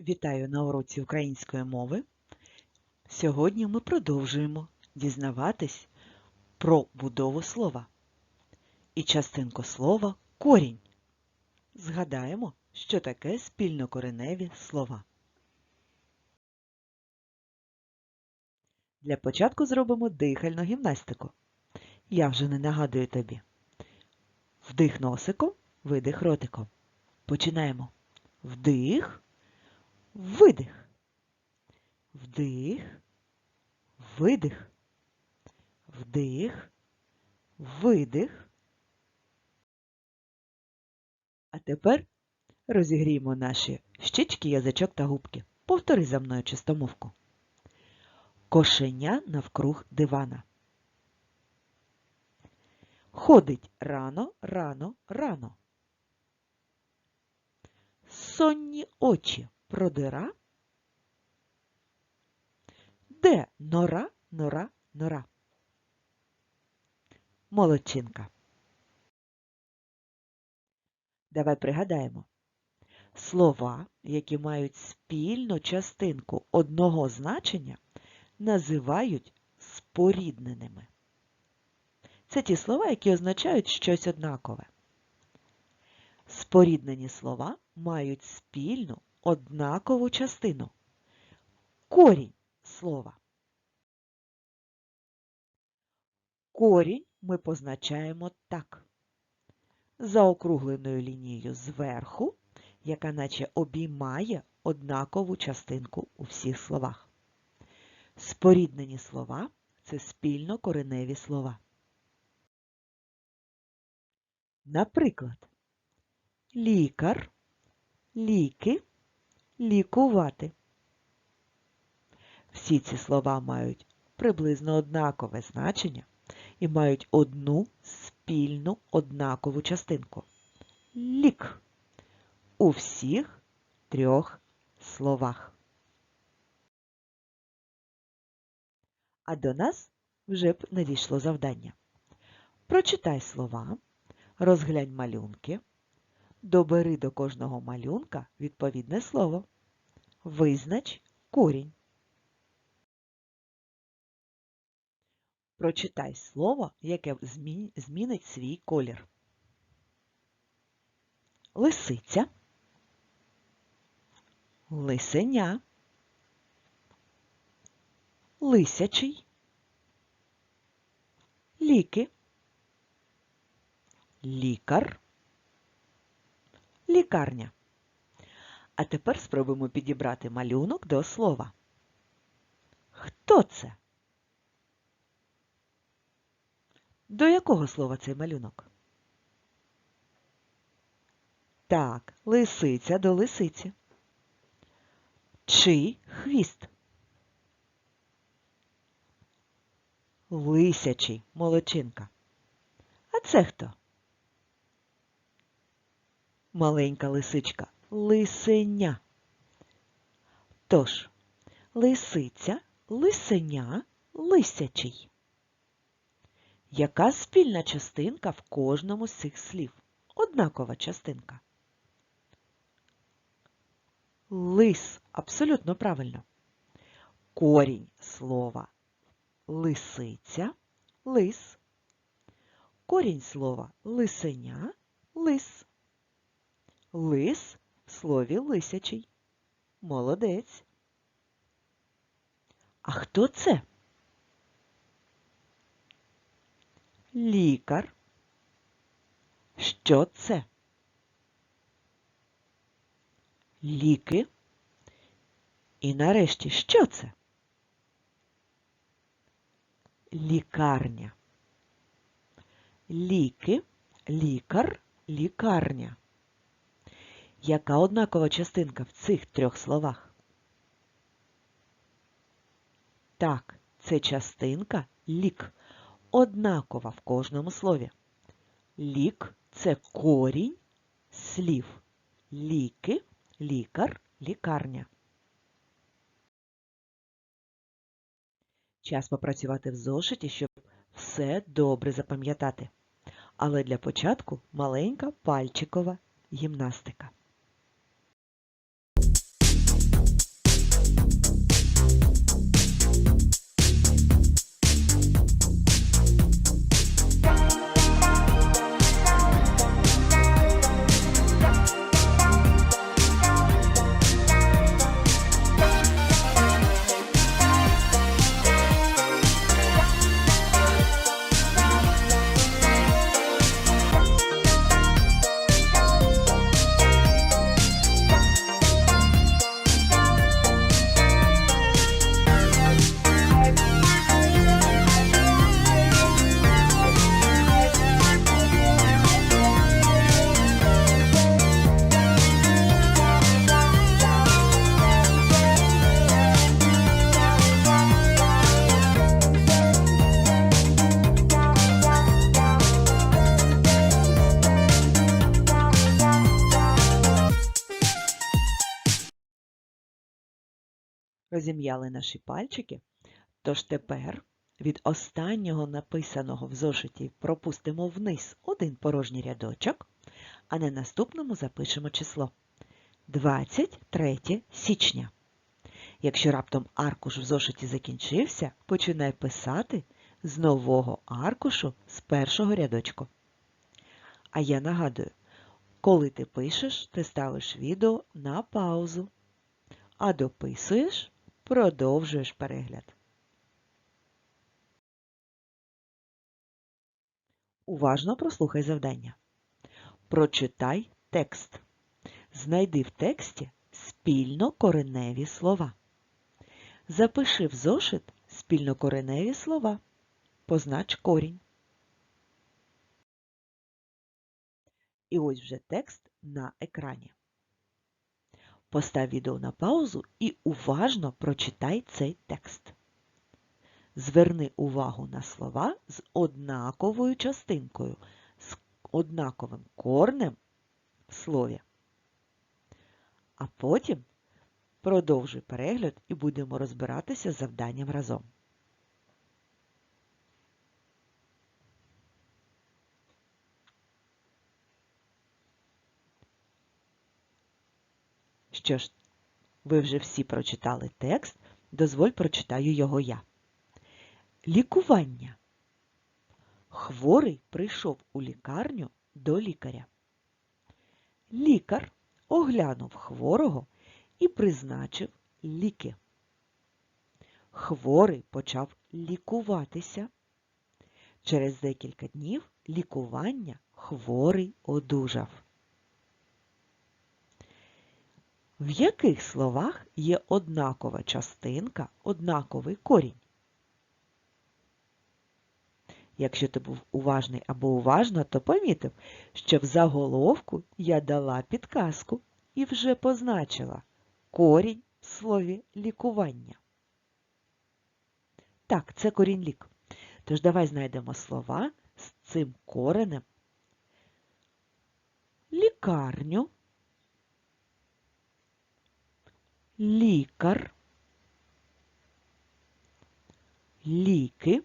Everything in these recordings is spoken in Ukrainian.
Вітаю на уроці української мови. Сьогодні ми продовжуємо дізнаватись про будову слова і частинку слова корінь. Згадаємо, що таке спільнокореневі слова. Для початку зробимо дихальну гімнастику. Я вже не нагадую тобі. Вдих носиком, видих ротиком. Починаємо. Вдих. Видих. Вдих. Видих. Вдих. Видих. А тепер розігріємо наші щічки, язичок та губки. Повтори за мною чистомовку. Кошеня навкруг дивана. Ходить рано, рано, рано. Сонні очі продира. Де нора, нора, нора? Молодчинка. Давай пригадаємо. Слова, які мають спільну частинку одного значення, називають спорідненими. Це ті слова, які означають щось однакове. Споріднені слова мають спільну однакову частину. Корінь слова. Корінь ми позначаємо так. Заокругленою лінією зверху, яка наче обіймає однакову частинку у всіх словах. Споріднені слова це спільно кореневі слова. Наприклад, лікар, ліки, лікувати. Всі ці слова мають приблизно однакове значення і мають одну спільну однакову частинку. Лік у всіх трьох словах. А до нас вже б надійшло завдання. Прочитай слова, розглянь малюнки, добери до кожного малюнка відповідне слово. Визнач корінь. Прочитай слово, яке змінить свій колір. Лисиця, лисеня, лисячий, ліки, лікар, лікарня. А тепер спробуємо підібрати малюнок до слова. Хто це? До якого слова цей малюнок? Так, лисиця до лисиці. Чий хвіст? Лисячий, молодчинка. А це хто? Маленька лисичка. Лисеня. Тож, лисиця, лисеня, лисячий. Яка спільна частинка в кожному з цих слів? Однакова частинка. Лис. Абсолютно правильно. Корінь слова лисиця, лис. Корінь слова лисеня, лис. Лис слові лисячий. Молодець. А хто це? Лікар. Що це? Ліки. І нарешті, що це? Лікарня. Ліки, лікар, лікарня. Яка однакова частинка в цих трьох словах? Так, це частинка лік однакова в кожному слові. Лік це корінь слів. Ліки, лікар, лікарня. Час попрацювати в зошиті, щоб все добре запам'ятати. Але для початку маленька пальчикова гімнастика. Розім'яли наші пальчики, тож тепер від останнього написаного в зошиті пропустимо вниз один порожній рядочок, а на наступному запишемо число 23 січня. Якщо раптом аркуш в зошиті закінчився, починай писати з нового аркушу з першого рядочку. А я нагадую, коли ти пишеш, ти ставиш відео на паузу, а дописуєш, продовжуєш перегляд. Уважно прослухай завдання. Прочитай текст. Знайди в тексті спільно кореневі слова. Запиши в зошит спільнокореневі слова. Познач корінь. І ось вже текст на екрані. Постав відео на паузу і уважно прочитай цей текст. Зверни увагу на слова з однаковою частинкою, з однаковим корнем в слові. А потім продовжуй перегляд і будемо розбиратися з завданням разом. Що ж, ви вже всі прочитали текст, дозволь прочитаю його я. Лікування. Хворий прийшов у лікарню до лікаря. Лікар оглянув хворого і призначив ліки. Хворий почав лікуватися. Через декілька днів лікування хворий одужав. В яких словах є однакова частинка, однаковий корінь? Якщо ти був уважний або уважна, то помітив, що в заголовку я дала підказку і вже позначила корінь в слові лікування. Так, це корінь лік. Тож давай знайдемо слова з цим коренем. Лікарню, лікар, ліки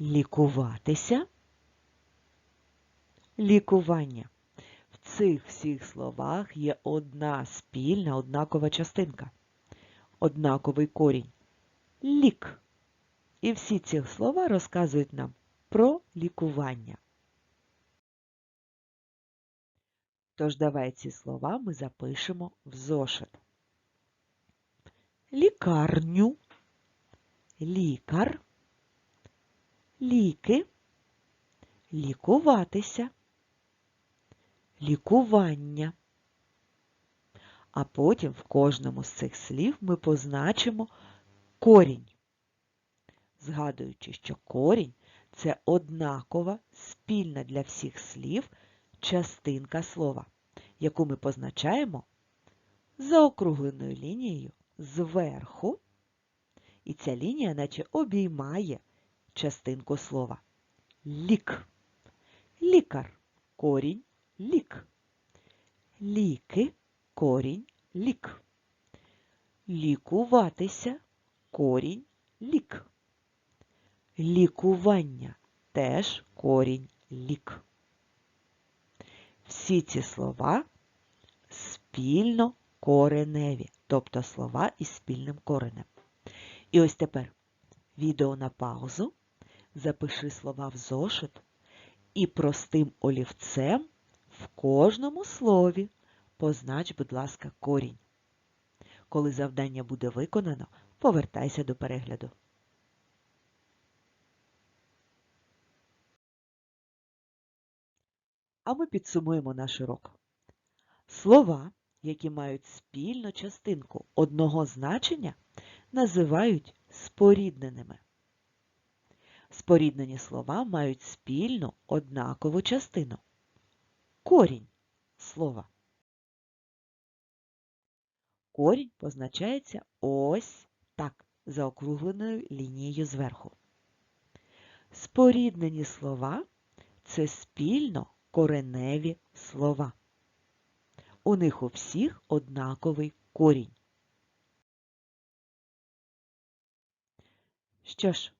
лікуватися, лікування. В цих всіх словах є одна спільна однакова частинка, однаковий корінь лік. І всі ці слова розказують нам про лікування. Тож давай ці слова ми запишемо в зошит. Лікарню, лікар, ліки, лікуватися, лікування. А потім в кожному з цих слів ми позначимо корінь, згадуючи, що корінь це однакова спільна для всіх слів частинка слова, яку ми позначаємо заокругленою лінією зверху, і ця лінія наче обіймає частинку слова. Лік. Лікар. Корінь лік. Ліки. Корінь лік. Лікуватися. Корінь лік. Лікування теж корінь лік. Всі ці слова спільно кореневі, тобто слова із спільним коренем. І ось тепер відео на паузу запиши слова в зошит і простим олівцем в кожному слові познач, будь ласка, корінь. Коли завдання буде виконано, повертайся до перегляду. А ми підсумуємо наш урок. Слова, які мають спільну частинку одного значення, називають спорідненими. Споріднені слова мають спільну однакову частину. Корінь слова. Корінь позначається ось так, заокругленою лінією зверху. Споріднені слова це спільно кореневі слова. У них у всіх однаковий корінь. Що ж,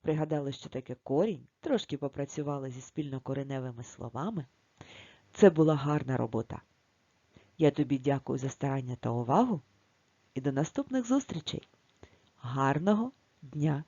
пригадали, що таке корінь, трошки попрацювали зі спільнокореневими словами. Це була гарна робота. Я тобі дякую за старання та увагу і до наступних зустрічей. Гарного дня!